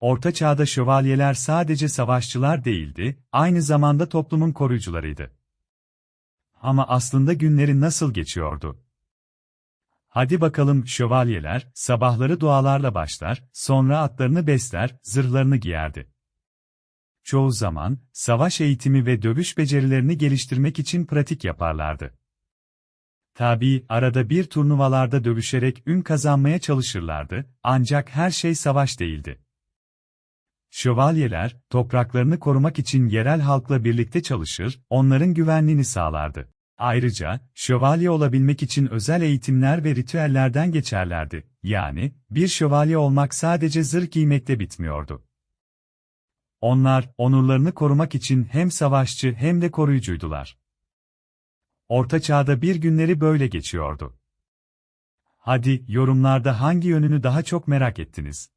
Orta Çağ'da şövalyeler sadece savaşçılar değildi, aynı zamanda toplumun koruyucularıydı. Ama aslında günleri nasıl geçiyordu? Hadi bakalım şövalyeler, sabahları dualarla başlar, sonra atlarını besler, zırhlarını giyerdi. Çoğu zaman, savaş eğitimi ve dövüş becerilerini geliştirmek için pratik yaparlardı. Tabii, arada bir turnuvalarda dövüşerek ün kazanmaya çalışırlardı, ancak her şey savaş değildi. Şövalyeler, topraklarını korumak için yerel halkla birlikte çalışır, onların güvenliğini sağlardı. Ayrıca, şövalye olabilmek için özel eğitimler ve ritüellerden geçerlerdi. Yani, bir şövalye olmak sadece zırh giymekle bitmiyordu. Onlar, onurlarını korumak için hem savaşçı hem de koruyucuydular. Orta Çağ'da bir günleri böyle geçiyordu. Hadi, yorumlarda hangi yönünü daha çok merak ettiniz?